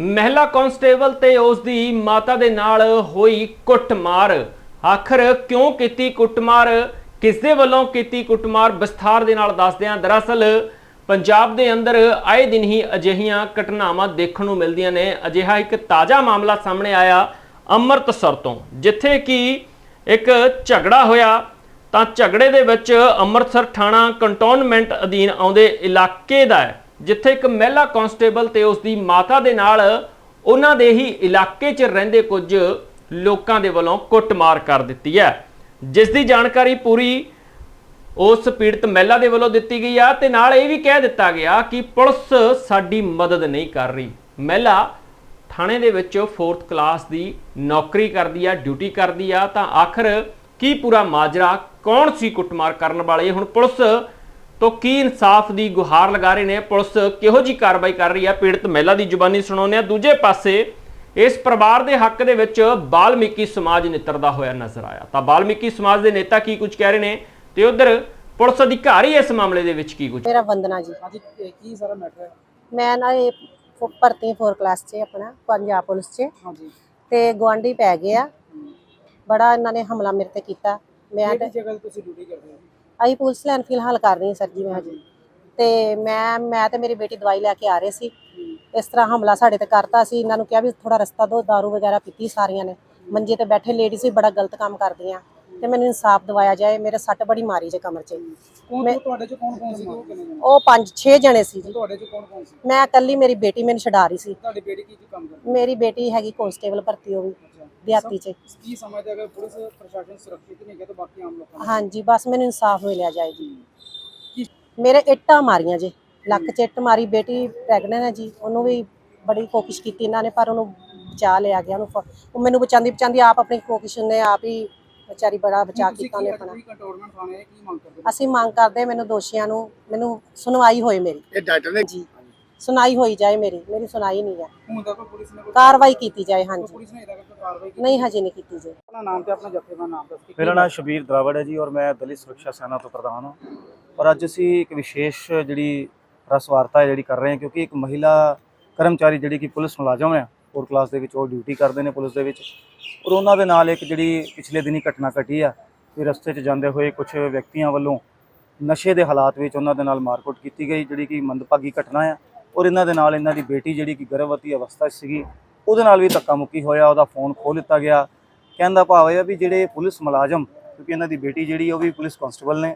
ਮਹਿਲਾ ਕਾਂਸਟੇਬਲ ਤੇ ਉਸ ਦੀ ਮਾਤਾ ਦੇ ਨਾਲ ਹੋਈ ਕੁੱਟਮਾਰ। ਆਖਰ ਕਿਉਂ ਕੀਤੀ ਕੁੱਟਮਾਰ? ਕਿਸ ਦੇ ਵੱਲੋਂ ਕੀਤੀ ਕੁੱਟਮਾਰ? ਵਿਸਥਾਰ ਦੇ ਨਾਲ ਦੱਸਦੇ ਹਾਂ। ਦਰਅਸਲ, ਪੰਜਾਬ ਦੇ ਅੰਦਰ ਆਏ ਦਿਨ ਹੀ ਅਜਿਹੀਆਂ ਘਟਨਾਵਾਂ ਦੇਖਣ ਨੂੰ ਮਿਲਦੀਆਂ ਨੇ। ਅਜਿਹਾ ਇੱਕ ਤਾਜ਼ਾ ਮਾਮਲਾ ਸਾਹਮਣੇ ਆਇਆ ਅੰਮ੍ਰਿਤਸਰ ਤੋਂ, ਜਿੱਥੇ ਕਿ ਇੱਕ ਝਗੜਾ ਹੋਇਆ। ਤਾਂ ਝਗੜੇ ਦੇ ਵਿੱਚ ਅੰਮ੍ਰਿਤਸਰ ਥਾਣਾ ਕੰਟੋਨਮੈਂਟ ਅਧੀਨ ਆਉਂਦੇ ਇਲਾਕੇ ਦਾ ਹੈ। ਜਿੱਥੇ ਇੱਕ ਮਹਿਲਾ ਕਾਂਸਟੇਬਲ ਤੇ ਉਸ ਦੀ ਮਾਤਾ ਦੇ ਨਾਲ ਉਹਨਾਂ ਦੇ ਹੀ ਇਲਾਕੇ 'ਚ ਰਹਿੰਦੇ ਕੁਝ ਲੋਕਾਂ ਦੇ ਵੱਲੋਂ ਕੁੱਟਮਾਰ ਕਰ ਦਿੱਤੀ ਹੈ। ਜਿਸ ਦੀ ਜਾਣਕਾਰੀ ਪੂਰੀ ਉਸ ਪੀੜਤ ਮਹਿਲਾ ਦੇ ਵੱਲੋਂ ਦਿੱਤੀ ਗਈ ਆ ਤੇ ਨਾਲ ਇਹ ਵੀ ਕਹਿ ਦਿੱਤਾ ਗਿਆ ਕਿ ਪੁਲਿਸ ਸਾਡੀ ਮਦਦ ਨਹੀਂ ਕਰ ਰਹੀ। ਮਹਿਲਾ ਥਾਣੇ ਦੇ ਵਿੱਚ 4th ਕਲਾਸ ਦੀ ਨੌਕਰੀ ਕਰਦੀ ਆ ਡਿਊਟੀ ਕਰਦੀ ਆ, ਤਾਂ ਆਖਰ ਕੀ ਪੂਰਾ ਮਾਜਰਾ, ਕੌਣ ਸੀ ਕੁੱਟਮਾਰ ਕਰਨ ਵਾਲੇ? ਹੁਣ ਪੁਲਿਸ ਤੋਂ ਕੀ ਇਨਸਾਫ ਦੀ ਗੁਹਾਰ ਲਗਾ ਰਹੇ ਨੇ? ਪੁਲਿਸ ਕਿਹੋ ਜੀ ਕਾਰਵਾਈ ਕਰ ਰਹੀ ਆ? ਪੀੜਤ ਮਹਿਲਾ ਦੀ ਜ਼ੁਬਾਨੀ ਸੁਣਾਉਂਦੇ ਆ। ਦੂਜੇ ਪਾਸੇ ਇਸ ਪਰਿਵਾਰ ਦੇ ਹੱਕ ਦੇ ਵਿੱਚ ਬਾਲਮੀਕੀ ਸਮਾਜ ਨਿੱਤਰਦਾ ਹੋਇਆ ਨਜ਼ਰ ਆਇਆ। ਤਾਂ ਬਾਲਮੀਕੀ ਸਮਾਜ ਦੇ ਨੇਤਾ ਕੀ ਕੁਝ ਕਹਿ ਰਹੇ ਨੇ? ਤੇ ਉਧਰ ਪੁਲਿਸ ਅਧਿਕਾਰੀ ਇਸ ਮਾਮਲੇ ਦੇ ਵਿੱਚ ਕੀ ਕੁਝ? ਮੇਰਾ ਵੰਦਨਾ ਜੀ। ਅੱਜ ਕੀ ਸਾਰਾ ਮੈਟਰ ਹੈ? ਮੈਂ ਨਾ ਇਹ ਫ- ਭਰਤੀ 4 ਕਲਾਸ 'ਚ ਆਪਣਾ ਪੰਜਾਬ ਪੁਲਿਸ 'ਚ। ਹਾਂਜੀ। ਤੇ ਗਵਾਂਢੀ ਪੈ ਗਏ ਆ। ਬੜਾ ਇਹਨਾਂ ਨੇ ਹਮਲਾ ਮੇਰੇ ਤੇ ਕੀਤਾ। ਮੈਂ ਤੇ ਕਿਹੜੀ ਜਗ੍ਹਾ ਤੇ ਤੁਸੀਂ ਡਿਊਟੀ ਕਰਦੇ ਹੋ? ਅਸੀਂ ਪੁਲਿਸ ਲਾਈਨ ਫਿਲਹਾਲ ਕਰ ਰਹੀ ਹਾਂ ਸਰ ਜੀ ਮੈਂ ਹਜੇ। ਤੇ ਮੈਂ ਮੈਂ ਤੇ ਮੇਰੀ ਬੇਟੀ ਦਵਾਈ ਲੈ ਕੇ ਆ ਰਹੇ ਸੀ। ਇਸ ਤਰ੍ਹਾਂ ਹਮਲਾ ਸਾਡੇ ਤੇ ਕਰਤਾ ਸੀ। ਇਹਨਾਂ ਨੂੰ ਕਿਹਾ ਵੀ ਥੋੜਾ ਰਸਤਾ ਦੋ दारू ਵਗੈਰਾ ਪੀਤੀ ਸਾਰੀਆਂ ਨੇ। ਮੰਜੇ ਤੇ ਬੈਠੇ ਲੇਡੀਜ਼ ਵੀ ਬੜਾ ਗਲਤ ਕੰਮ ਕਰਦੀਆਂ। ਤੇ ਮੈਨੂੰ ਇਨਸਾਫ ਦਿਵਾਇਆ ਜਾਏ। ਮੇਰੇ ਸੱਟ ਬੜੀ ਮਾਰੀ ਜੇ ਕਮਰ 'ਚ। ਕੌਣ ਤੁਹਾਡੇ ਚ ਕੌਣ ਕੌਣ ਸੀ ਉਹ ਕਿੰਨੇ ਜਣੇ? ਉਹ 5 6 ਜਣੇ ਸੀ ਜੀ। ਤੁਹਾਡੇ ਚ ਕੌਣ ਕੌਣ ਸੀ? ਮੈਂ ਇਕੱਲੀ ਮੇਰੀ ਬੇਟੀ ਮੈਨੂੰ ਛਡਾ ਰਹੀ ਸੀ। ਤੁਹਾਡੀ ਬੇਟੀ ਕੀ ਕੀ ਕੰਮ ਕਰਦੀ? ਮੇਰੀ ਬੇਟੀ ਹੈਗੀ ਕਾਂਸਟੇਬਲ ਭਰਤੀ ਵੀ ਅੱਛਾ ਦਿਹਾਤੀ 'ਚ। ਕੀ ਸਮਝਦੇ ਅਗਰ ਪੁਲਿਸ ਪ੍ਰਸ਼ਾਸਨ ਸੁਰੱਖਿਅਤ ਨਹੀਂ ਹੈ ਤਾਂ ਬਾਕੀ ਆਮ ਲੋਕਾਂ ਨੂੰ ਹਾਂਜੀ ਬਸ ਮੈਨੂੰ ਇਨਸਾਫ ਮਿਲਿਆ ਜਾਏ ਜੀ। ਮੇਰੇ ਇੱਟਾਂ ਮਾਰੀਆਂ ਜੀ ਲੱਕ 'ਚ ਇੱਟ ਮਾਰੀ ਬੇਟੀ ਪ੍ਰੈਗਨੈਂਟ ਹੈ ਜੀ ਉਹਨੂੰ ਵੀ ਬੜੀ ਕੋਸ਼ਿਸ਼ ਕੀਤੀ ਇਹਨਾਂ ਨੇ ਪਰ ਉਹਨੂੰ ਬਚਾ ਲਿਆ ਗਿਆ ਉਹਨੂੰ ਉਹ ਮੈਨੂੰ ਬਚਾਉਂਦੀ ਬਚਾਉਂਦੀ ਆਪ ਆਪਣੀ ਕੋਸ਼ਿਸ਼ ਨੇ ਆਪ ਹੀ ਵਿਚਾਰੀ ਬੜਾ ਬਚਾ ਕੀਤਾ ਕੀ ਆਪਣਾ? ਅਸੀਂ ਮੰਗ ਕਰਦੇ ਮੈਨੂੰ ਦੋਸ਼ੀਆਂ ਨੂੰ ਮੈਨੂੰ ਸੁਣਵਾਈ ਹੋਏ ਮੇਰੀ। ਇਹ ਡਾਕਟਰ ਨੇ ਜੀ। ਸੁਣਾਈ ਹੋਈ ਜਾਏ ਮੇਰੀ ਮੇਰੀ ਸੁਣਾਈ ਨਹੀਂ ਹੈ ਹੁਣ ਤੱਕ ਪੁਲਿਸ ਨੇ ਕੋਈ ਕਾਰਵਾਈ ਕੀਤੀ ਜਾਏ ਹਾਂਜੀ। ਪੁਲਿਸ ਨੇ ਇਹਦਾ ਕੋਈ ਕਾਰਵਾਈ ਕੀਤੀ ਨਹੀਂ ਹਜੇ ਨਹੀਂ ਕੀਤੀ ਜੀ ਆਪਣਾ ਨਾਮ ਤੇ ਆਪਣਾ ਜੱਥੇ ਦਾ ਨਾਮ ਦੱਸ ਕੇ ਮੇਰਾ ਨਾਮ ਸ਼ਬੀਰ ਦਰਾਵੜ ਹੈ ਜੀ ਔਰ ਮੈਂ ਦਲਿਤ ਸੁਰੱਖਿਆ ਸੈਨਾ ਤੋਂ ਪ੍ਰਧਾਨ ਹਾਂ। ਔਰ ਅੱਜ ਅਸੀਂ ਇੱਕ ਵਿਸ਼ੇਸ਼ ਜਿਹੜੀ ਰਸ ਵਾਰਤਾ ਹੈ ਜਿਹੜੀ ਕਰ ਰਹੇ ਹਾਂ ਕਿਉਂਕਿ ਇੱਕ ਮਹਿਲਾ ਕਰਮਚਾਰੀ ਜਿਹੜੀ ਕਿ ਪੁਲਿਸ ਮੁਲਾਜ਼ਮ ਹੈ ਹੋਰ ਕਲਾਸ ਦੇ ਵਿੱਚ ਉਹ ਡਿਊਟੀ ਕਰਦੇ ਨੇ ਪੁਲਿਸ ਦੇ ਵਿੱਚ। ਔਰ ਉਹਨਾਂ ਦੇ ਨਾਲ ਇੱਕ ਜਿਹੜੀ ਪਿਛਲੇ ਦਿਨੀ ਘਟਨਾ ਘਟੀ ਆ ਕਿ ਰਸਤੇ 'ਚ ਜਾਂਦੇ ਹੋਏ ਕੁਝ ਵਿਅਕਤੀਆਂ ਵੱਲੋਂ ਨਸ਼ੇ ਦੇ ਹਾਲਾਤ ਵਿੱਚ ਉਹਨਾਂ ਦੇ ਨਾਲ ਮਾਰਕੁੱਟ ਕੀਤੀ ਗਈ ਜਿਹੜੀ ਕਿ ਮੰਦਭਾਗੀ ਘਟਨਾ ਆ। ਔਰ ਇਹਨਾਂ ਦੇ ਨਾਲ ਇਹਨਾਂ ਦੀ ਬੇਟੀ ਜਿਹੜੀ ਕਿ ਗਰਭਵਤੀ ਅਵਸਥਾ 'ਚ ਸੀਗੀ, ਉਹਦੇ ਨਾਲ ਵੀ ਧੱਕਾ ਮੁੱਕੀ ਹੋਇਆ, ਉਹਦਾ ਫੋਨ ਖੋਹ ਲਿੱਤਾ ਗਿਆ। ਕਹਿਣ ਦਾ ਭਾਵ ਇਹ ਆ ਵੀ ਜਿਹੜੇ ਪੁਲਿਸ ਮੁਲਾਜ਼ਮ, ਕਿਉਂਕਿ ਇਹਨਾਂ ਦੀ ਬੇਟੀ ਜਿਹੜੀ ਉਹ ਵੀ ਪੁਲਿਸ ਕਾਂਸਟੇਬਲ ਨੇ,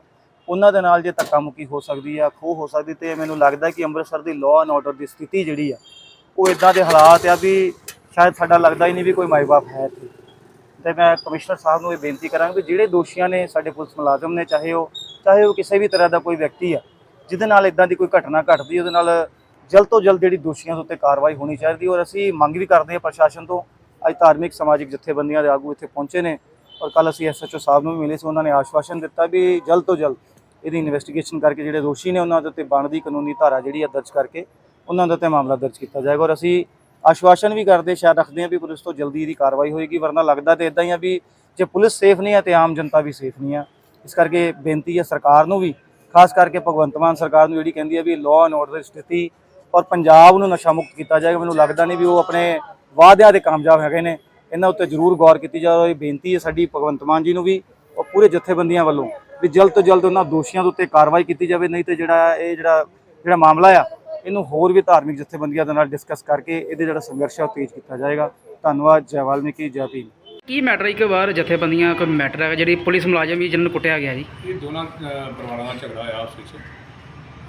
ਉਹਨਾਂ ਦੇ ਨਾਲ ਜੇ ਧੱਕਾ ਮੁੱਕੀ ਹੋ ਸਕਦੀ ਆ, ਖੋਹ ਹੋ ਸਕਦੀ ਤੇ ਮੈਨੂੰ ਲੱਗਦਾ ਕਿ ਅੰਮ੍ਰਿਤਸਰ ਦੀ ਲਾਅ ਐਂਡ ਆਰਡਰ ਦੀ ਸਥਿਤੀ ਜਿਹੜੀ ਆ, ਉਹ ਇਦਾਂ ਦੇ ਹਾਲਾਤ ਆ ਵੀ ਸ਼ਾਇਦ ਸਾਡਾ ਲੱਗਦਾ ਹੀ ਨਹੀਂ ਵੀ ਕੋਈ ਮਾਈ-ਬਾਪ ਹੈ ਇੱਥੇ। ਤੇ ਮੈਂ ਕਮਿਸ਼ਨਰ ਸਾਹਿਬ ਨੂੰ ਇਹ ਬੇਨਤੀ ਕਰਾਂਗਾ ਵੀ ਜਿਹੜੇ ਦੋਸ਼ੀਆਂ ਨੇ ਸਾਡੇ ਪੁਲਿਸ ਮੁਲਾਜ਼ਮ ਨੇ, ਚਾਹੇ ਉਹ ਚਾਹੇ ਉਹ ਕਿਸੇ ਵੀ ਤਰ੍ਹਾਂ ਦਾ ਕੋਈ ਵਿਅਕਤੀ ਆ, ਜਿਹਦੇ ਨਾਲ ਇਦਾਂ ਦੀ ਕੋਈ ਘਟਨਾ ਘਟਦੀ, ਉਹਦੇ ਨਾਲ ਜਲਦ ਤੋਂ ਜਲਦ ਜਿਹੜੀ ਦੋਸ਼ੀਆਂ ਦੇ ਉੱਤੇ ਕਾਰਵਾਈ ਹੋਣੀ ਚਾਹੀਦੀ ਔਰ ਅਸੀਂ ਮੰਗ ਵੀ ਕਰਦੇ ਹਾਂ ਪ੍ਰਸ਼ਾਸਨ ਤੋਂ, ਅੱਜ ਧਾਰਮਿਕ, ਸਮਾਜਿਕ ਜਥੇਬੰਦੀਆਂ ਦੇ ਆਗੂ ਇੱਥੇ ਪਹੁੰਚੇ ਨੇ ਔਰ ਕੱਲ ਅਸੀਂ ਐਸਐਚਓ ਸਾਹਿਬ ਨੂੰ ਵੀ ਮਿਲੇ ਸੀ, ਉਹਨਾਂ ਨੇ ਆਸ਼ਵਾਸਨ ਦਿੱਤਾ ਵੀ ਜਲਦ ਤੋਂ ਜਲਦ ਇਹਦੀ ਇਨਵੈਸਟੀਗੇਸ਼ਨ ਕਰਕੇ ਜਿਹੜੇ ਦੋਸ਼ੀ ਨੇ ਉਹਨਾਂ ਦੇ ਉੱਤੇ ਬਣਦੀ ਕਾਨੂੰਨੀ ਧਾਰਾ ਜਿਹੜੀ ਆ ਦਰਜ ਕਰਕੇ ਉਹਨਾਂ ਦੇ ਉੱਤੇ ਮਾਮਲਾ ਦਰਜ ਕੀਤਾ ਜਾਏਗਾ ਔਰ ਅਸੀਂ ਆਸ਼ਵਾਸਨ ਵੀ ਕਰਦੇ, ਸ਼ਾਇਦ ਰੱਖਦੇ ਹਾਂ ਵੀ ਪੁਲਿਸ ਤੋਂ ਜਲਦੀ ਇਹਦੀ ਕਾਰਵਾਈ ਹੋਏਗੀ, ਵਰਨਾ ਲੱਗਦਾ ਤੇ ਇਦਾਂ ਹੀ ਆ ਵੀ ਜੇ ਪੁਲਿਸ ਸੇਫ ਨਹੀਂ ਹੈ ਤੇ ਆਮ ਜਨਤਾ ਵੀ ਸੇਫ ਨਹੀਂ ਆ। ਇਸ ਕਰਕੇ ਬੇਨਤੀ ਹੈ ਸਰਕਾਰ ਨੂੰ ਵੀ, ਖਾਸ ਕਰਕੇ ਭਗਵੰਤ ਮਾਨ ਸਰਕਾਰ ਨੂੰ ਜਿਹੜੀ ਕਹਿੰਦੀ ਹੈ ਵੀ ਲਾਅ ਐਂਡ ਆਰਡਰ ਦੀ ਸਥਿਤੀ ਔਰ ਪੰਜਾਬ ਨੂੰ ਨਸ਼ਾ ਮੁਕਤ ਕੀਤਾ ਜਾਏਗਾ ਮੈਨੂੰ ਲੱਗਦਾ ਨਹੀਂ ਵੀ ਉਹ ਆਪਣੇ ਵਾਅਦਿਆਂ ਦੇ ਕਾਮਯਾਬ ਹੈਗੇ ਨੇ। ਇਹਨਾਂ ਉੱਤੇ ਜ਼ਰੂਰ ਗੌਰ ਕੀਤੀ ਜਾਵੇ ਇਹ ਬੇਨਤੀ ਹੈ ਸਾਡੀ ਭਗਵੰਤ ਮਾਨ ਜੀ ਨੂੰ ਵੀ ਔਰ ਪੂਰੇ ਜਥੇਬੰਦੀਆਂ ਵੱਲੋਂ ਵੀ ਜਲਦ ਤੋਂ ਜਲਦ ਉਹਨਾਂ ਦੋਸ਼ੀਆਂ ਦੇ ਉੱਤੇ ਕਾਰਵਾਈ ਕੀਤੀ ਜਾਵੇ ਨਹੀਂ ਤੇ ਜਿਹੜਾ ਇਹ ਜਿਹੜਾ ਜਿਹੜਾ ਮਾਮਲਾ ਆ ਇਹਨੂੰ ਹੋਰ ਵੀ ਧਾਰਮਿਕ ਜਥੇਬੰਦੀਆਂ ਦੇ ਨਾਲ ਡਿਸਕਸ ਕਰਕੇ ਇਹਦੇ ਜਿਹੜਾ ਸੰਘਰਸ਼ ਹੈ ਉਹ ਤੇਜ਼ ਕੀਤਾ ਜਾਏਗਾ। ਧੰਨਵਾਦ ਜੈ ਵਾਲਮੀਕੀ ਜੈ ਭੀਮ। ਕੀ ਮੈਟਰ ਇੱਕ ਵਾਰ ਜਥੇਬੰਦੀਆਂ ਕੋਈ ਮੈਟਰ ਹੈਗਾ ਜਿਹੜੀ ਪੁਲਿਸ ਮੁਲਾਜ਼ਮ ਵੀ ਜਿਹਨਾਂ ਨੂੰ ਕੁੱਟਿਆ ਗਿਆ ਜੀ? ਇਹ ਦੋਨਾਂ ਪਰਿਵਾਰਾਂ ਦਾ ਝਗੜਾ ਹੋਇਆ ਆਪਸ ਵਿੱਚ।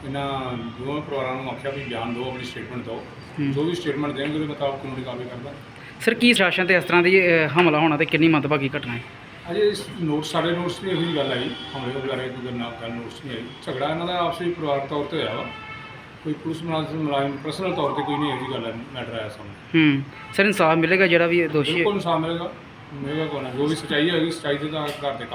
ਇਹਨਾਂ ਦੋਵੇਂ ਪਰਿਵਾਰਾਂ ਨੂੰ ਆਖਿਆ ਵੀ ਬਿਆਨ ਦਿਓ ਆਪਣੀ ਸਟੇਟਮੈਂਟ ਦਿਓ। ਜੋ ਵੀ ਸਟੇਟਮੈਂਟ ਦੇਣਗੇ ਉਹਦੇ ਮੁਤਾਬਕ ਕਾਨੂੰਨੀ ਕਾਰਵਾਈ ਕਰਦਾ। ਸਰ ਕੀ ਸ਼ਾਸਨ ਤੇ ਇਸ ਤਰ੍ਹਾਂ ਦੀ ਅਹ, ਹਮਲਾ ਹੋਣਾ ਤੇ ਕਿੰਨੀ ਮੰਦਭਾਗੀ ਘਟਨਾ ਹੈ? ਅਜੇ ਇਸ ਨੋਟ ਸਾਡੇ ਨੋਟਸ ਨਹੀਂ ਇਹੋ ਗੱਲ ਆਈ। ਹਮਲੇ ਵਗੈਰਾ ਦੀ ਕੋਈ ਨਾ ਗੱਲ ਨੋਟਸ ਨਹੀਂ ਆਈ। ਝਗੜਾ ਇਹਨਾਂ ਦਾ ਆਪਸੀ ਪਰਿਵਾਰਕ ਤੌਰ ਤੇ ਹੋਇਆ ਵਾ। ਕੋਈ ਪੁਲਿਸ ਮੁਲਾਜ਼ਮ ਮੁਲਾਜ਼ਮ ਪਰਸਨਲ ਤੌਰ ਤੇ ਕੋਈ ਨਹੀਂ ਇਹੋ ਜਿਹੀ ਗੱਲ ਮੈਟਰ ਆਇਆ ਸਾਹਮਣੇ। ਹੂੰ। ਸਰ ਇਨਸਾਫ ਮਿਲੇਗਾ ਜਿਹੜਾ ਵੀ ਇਹ ਦੋਸ਼ੀ ਹੈ? ਬਿਲਕੁਲ ਇਨਸਾਨ ਮਿਲੇਗਾ। ਮਿਲੇਗਾ ਕੋਨਾ ਜੋ ਵੀ ਸੱਚਾਈ ਹੋਏਗੀ ਸੱਚਾਈ ਦੇ ਆਧਾਰ ਤੇ